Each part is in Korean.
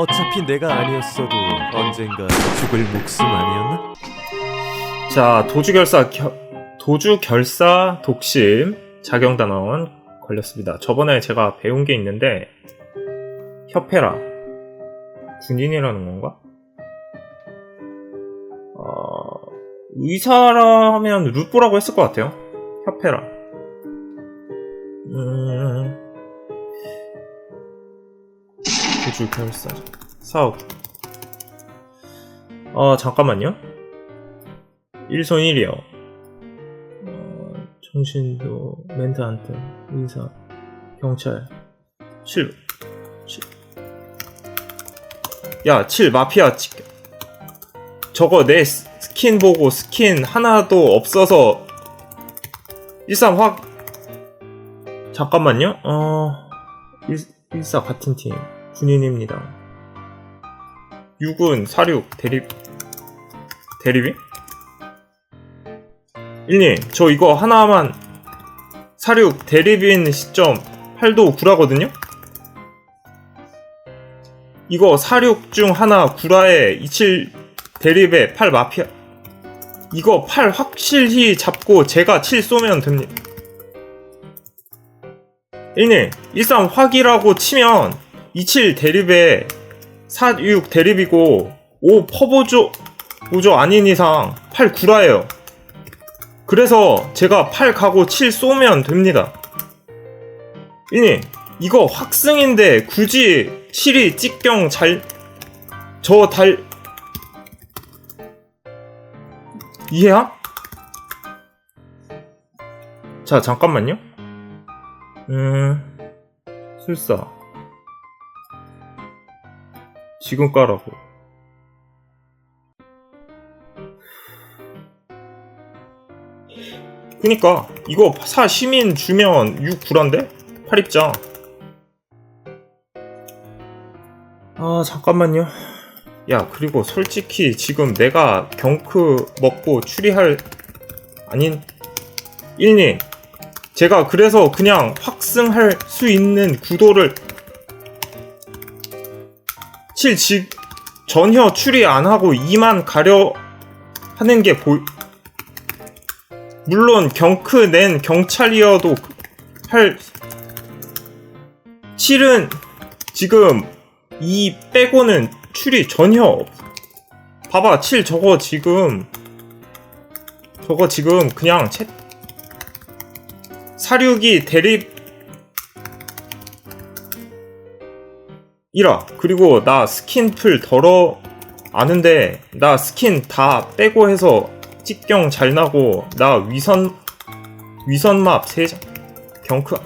어차피 내가 아니었어도 언젠가 죽을 목숨 아니었나? 자, 도주 결사 겨- 도주 결사 독심 작용 단원 걸렸습니다. 저번에 제가 배운 게 있는데 협회라 군인이라는 건가? 어, 의사라면 루뽀라고 했을 것 같아요. 협회라. 음, 도주 결사 사업. 어 잠깐만요. 일손 1이요. 어, 정신도, 멘트 안뜸, 의사, 경찰, 7. 7. 야, 7, 마피아. 치- 저거 내 스- 스킨 보고 스킨 하나도 없어서 13 확. 잠깐만요. 어, 1, 14 같은 팀. 군인입니다. 6은 46 대립, 대립이? 1님, 저 이거 하나만 46 대립인 시점 8도 구라거든요? 이거 46중 하나 구라에 27 대립에 8 마피아 이거 8 확실히 잡고 제가 7 쏘면 됩니다 1님, 13 확이라고 치면 27 대립에 46 대립이고 5 퍼보조 보조 아닌 이상 8 구라예요 그래서 제가 8 가고 7 쏘면 됩니다. 이니 이거 확승인데 굳이 7이 찍병 잘... 저 달... 이해야? 자 잠깐만요. 음... 술사 지금 까라고. 그니까 이거 사 시민 주면 6 9란데? 8입장. 아 잠깐만요. 야 그리고 솔직히 지금 내가 경크 먹고 추리할 아닌 1님. 제가 그래서 그냥 확승할 수 있는 구도를 7 지, 전혀 추리 안 하고 2만 가려 하는 게 보, 물론 경크 낸 경찰이어도 할 7은 지금 이 빼고는 출이 전혀 없. 봐봐 7 저거 지금 저거 지금 그냥 채 46이 대립 1화 그리고 나 스킨 풀 덜어 아는데 나 스킨 다 빼고 해서 찍경 잘 나고 나 위선 위선맵 3장. 경크.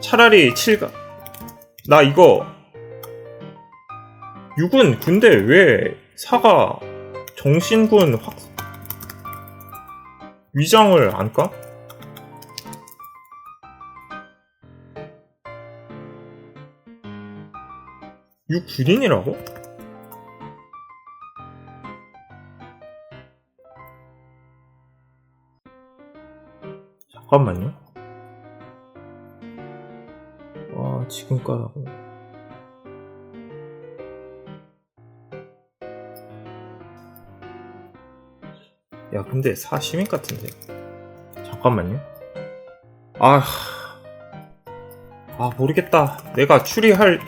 차라리 7가. 나 이거 6은 근데 왜 사가 정신군 확 위장을 안 까? 육 9인이라고? 잠깐만요. 와, 지금 까라고. 야, 근데 사시민 같은데. 잠깐만요. 아, 아, 모르겠다. 내가 추리할.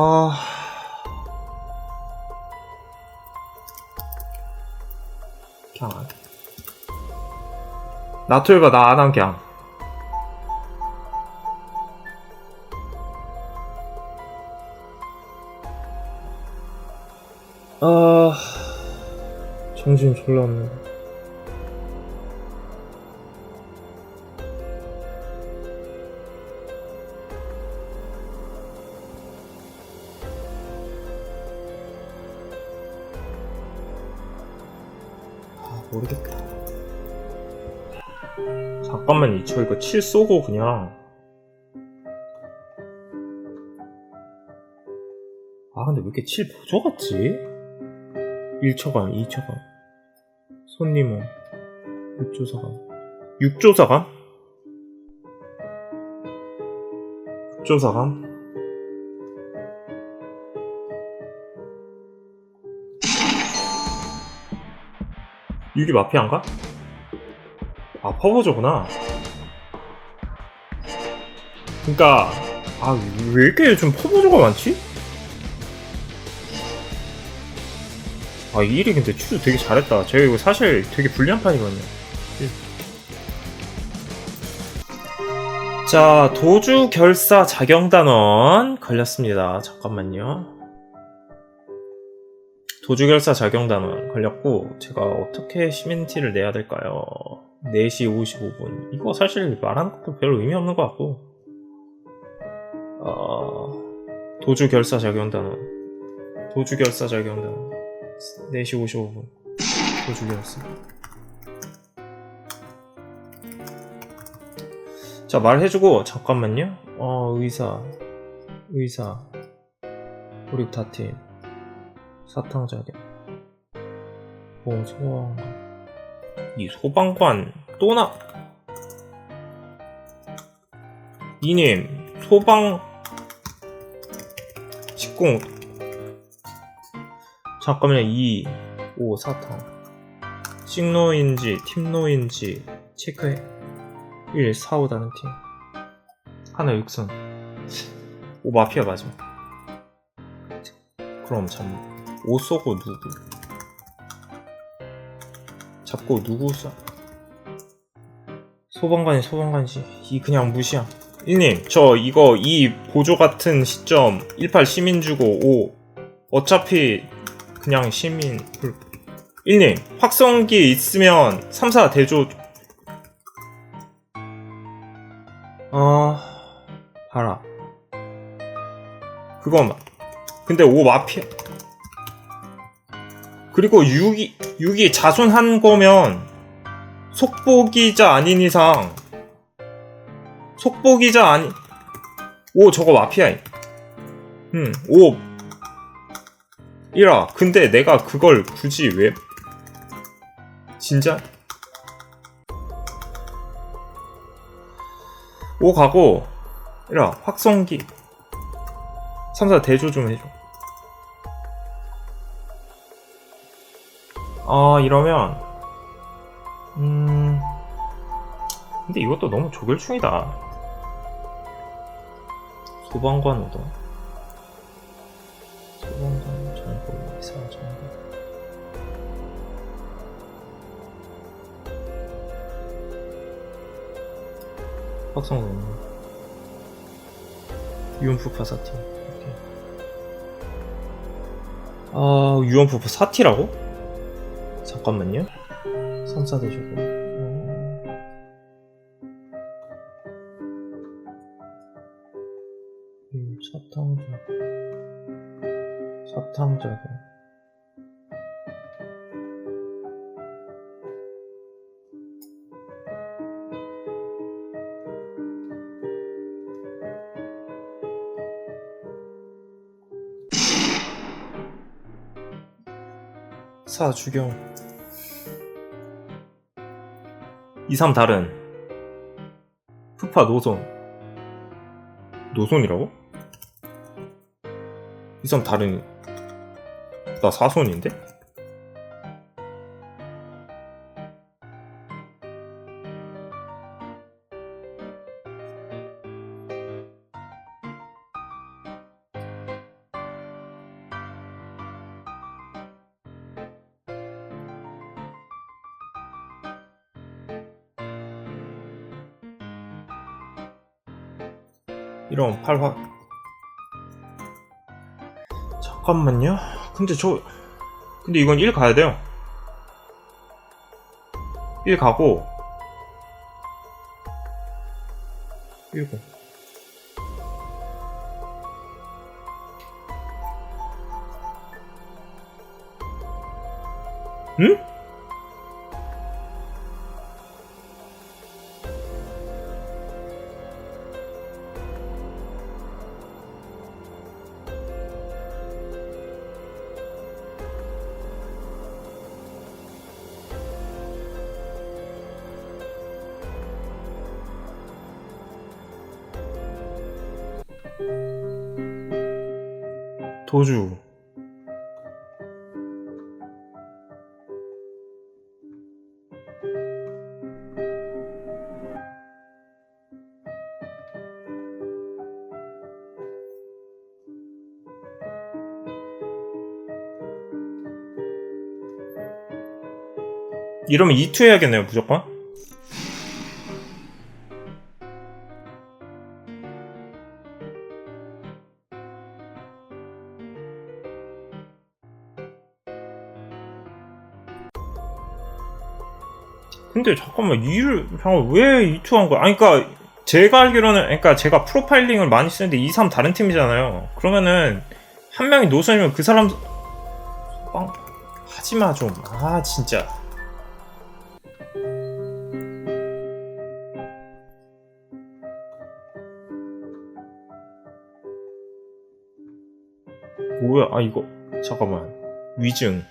아. 그냥 안. 나토해봐 나안한 그냥. 아 정신 졸라 없네. 모르겠다. 잠깐만 저 이거 7 쏘고 그냥 아 근데 왜 이렇게 7 보조 같지? 1초간 2초간 손님은 6조사관 6조사관? 조사관? 유기 마피아인가? 아 퍼버저구나 그니까 아 왜 이렇게 좀 퍼버저가 많지? 아, 이 일이 근데 추주 되게 잘했다. 제가 이거 사실 되게 불리한 판이거든요. 자, 도주 결사 자경단원 걸렸습니다. 잠깐만요. 도주 결사 자경단원 걸렸고, 제가 어떻게 시민티를 내야 될까요? 4시 55분. 이거 사실 말하는 것도 별로 의미 없는 것 같고, 어, 도주 결사 자경단원. 도주 결사 자경단원. 4시 55분. 도주 결사. 자, 말해주고, 잠깐만요. 어, 의사. 의사. 우리 다팀. 사탕자경. 뭐, 소방관. 이 소방관, 또 나! 이님, 소방, 직공, 잠깐만요, 2, 5, 사탕. 식노인지, 팀노인지, 체크해. 1, 4, 5 다른 팀. 하나 육선. 오, 마피아 맞아. 그럼 잠, 오 쏘고 누구? 잡고 누구 쏴? 소방관이 소방관이지. 이 그냥 무시야. 1님, 저 이거 이 보조 같은 시점 18 시민 주고 5. 어차피 그냥 시민. 불- 1님, 확성기 있으면 3, 4 대조 아, 봐라. 그거만. 근데 오 마피아. 그리고 6이, 6이 자손한 거면, 속보기자 아닌 이상, 속보기자 아니, 오, 저거 마피아. 응, 오. 1아, 근데 내가 그걸 굳이 왜, 진짜? 오 가고 이라 확성기 3사 대조 좀 해줘 아 이러면 음 근데 이것도 너무 조결충이다 소방관 오더 소방관 정보 이사 정보 확성 너무 유언푸파 사티 오케이. 아 유언푸파 사티라고? 잠깐만요. 3사 대주고. 어... 음, 사탕자 사탕자고 사 주경 2, 3 다른 푸파 노손 노손이라고? 2, 3 다른 나 사손인데? 이런 팔화 잠깐만요. 근데 저 근데 이건 1 가야 돼요. 1 가고 1고 도주. 이러면 2투 해야겠네요 무조건 근데 잠깐만 이를 잠깐 왜 2투 한 거야? 아니 그러니까 제가 알기로는 그러니까 제가 프로파일링을 많이 쓰는데 2, 3 다른 팀이잖아요. 그러면은 한 명이 노선이면 그 사람 빵 하지마 좀. 아 진짜. 뭐야? 아 이거 잠깐만 위증.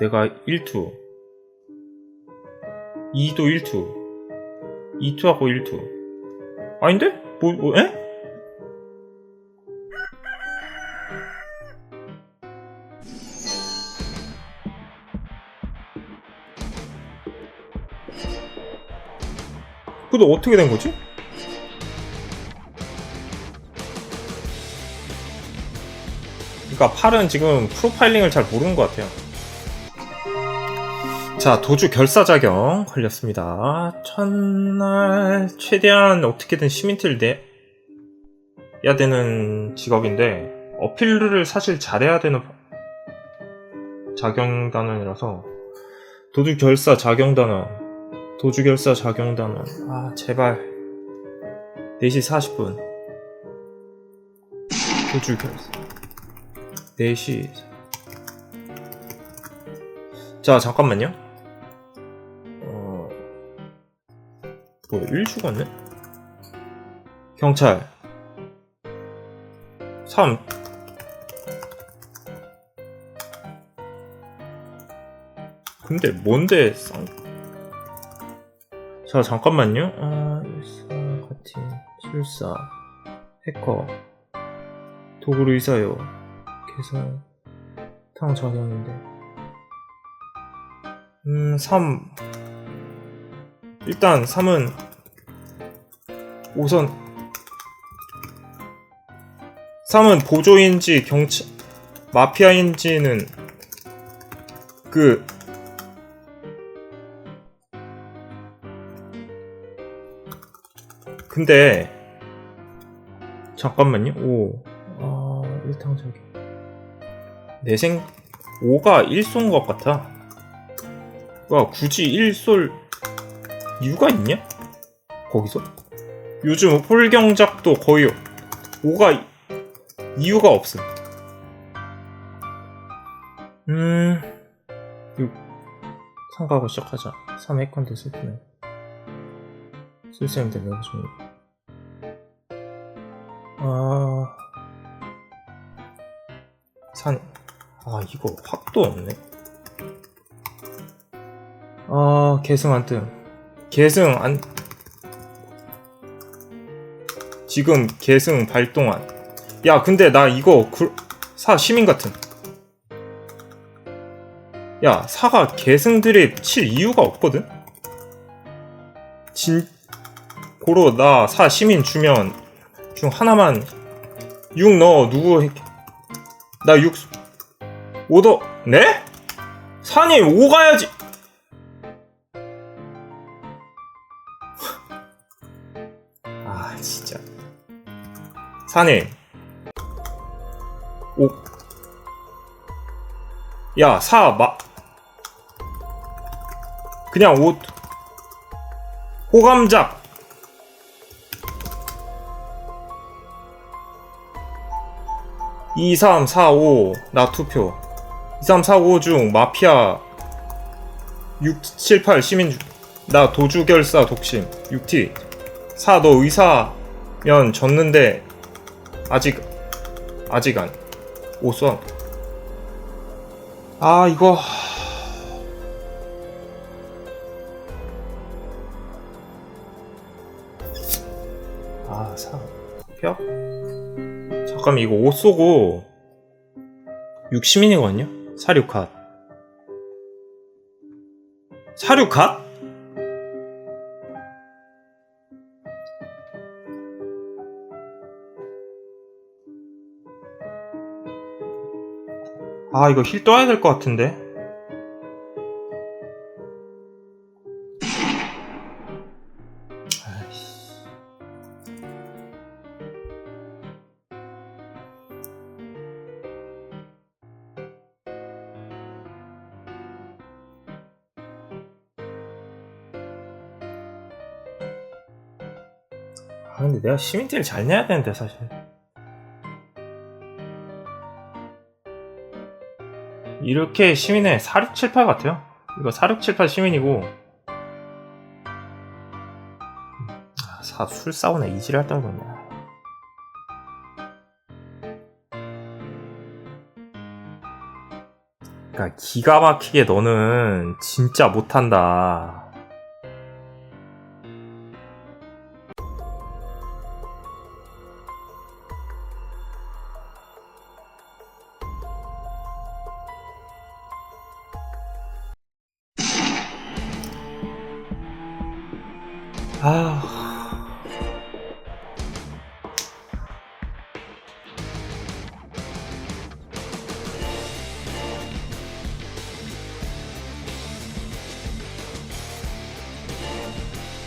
내가 1투 2도 1투 2투하고 1투 아닌데? 뭐, 뭐 에? 근데 어떻게 된 거지? 그러니까 팔은 지금 프로파일링을 잘 모르는 것 같아요. 자, 도주 결사 자경 걸렸습니다. 첫날 최대한 어떻게든 시민트를 내야 되는 직업인데 어필을 사실 잘해야 되는 자경 단원이라서 도주 결사 자경 단원 도주 결사 자경 단원. 아 제발. 4시 40분. 도주 결사. 4시. 자 잠깐만요 뭐야 1 죽었네? 경찰. 3 근데 뭔데 쌍... 자 잠깐만요. 아... 일사 같은 실사. 해커. 도구로 의사요. 계산. 탕 적용인데. 음, 3. 일단 3은 우선 3은 보조인지 경찰 마피아인지는 그 근데 잠깐만요. 오. 아, 1탕 적용. 내생 5가 1쏜 것 같아. 와 굳이 1솔 이유가 있냐? 거기서? 요즘 홀경작도 거의 5가 이유가 없음. 음, 6. 상가고 시작하자. 3 해컨드 슬프네. 쓸쓸한데 내가 좀. 아. 산. 아, 이거 확도 없네. 아, 안 뜸. 계승 안. 지금 계승 발동한. 야, 근데 나 이거 그... 사 시민 같은. 야, 사가 계승 드립 칠 이유가 없거든? 진, 고로 나 사 시민 주면 중 하나만 6 넣어 누구 해? 나 6, 오더, 네? 사님 5 가야지! 사님 오. 야, 사, 마. 그냥 옷. 호감작. 이, 삼, 사, 오. 나 투표. 2, 3, 4, 5중 마피아 6, 7, 8 시민 중. 나 도주결사 독심 6T 4너 의사면 졌는데 아직 아직 안 오쏘 아 이거 아, 사, 벽? 잠깐만, 이거 옷 쏘고 60인이거든요? 사륙 핫. 사륙 핫? 아, 이거 힐 떠야 될 것 같은데? 아, 근데 내가 시민티를 잘 내야 되는데, 사실. 이렇게 시민의 4678 같아요. 이거 4678 시민이고. 아, 사, 술 싸우네. 이지랄 떨고 있네. 그니까 기가 막히게 너는 진짜 못한다. 아,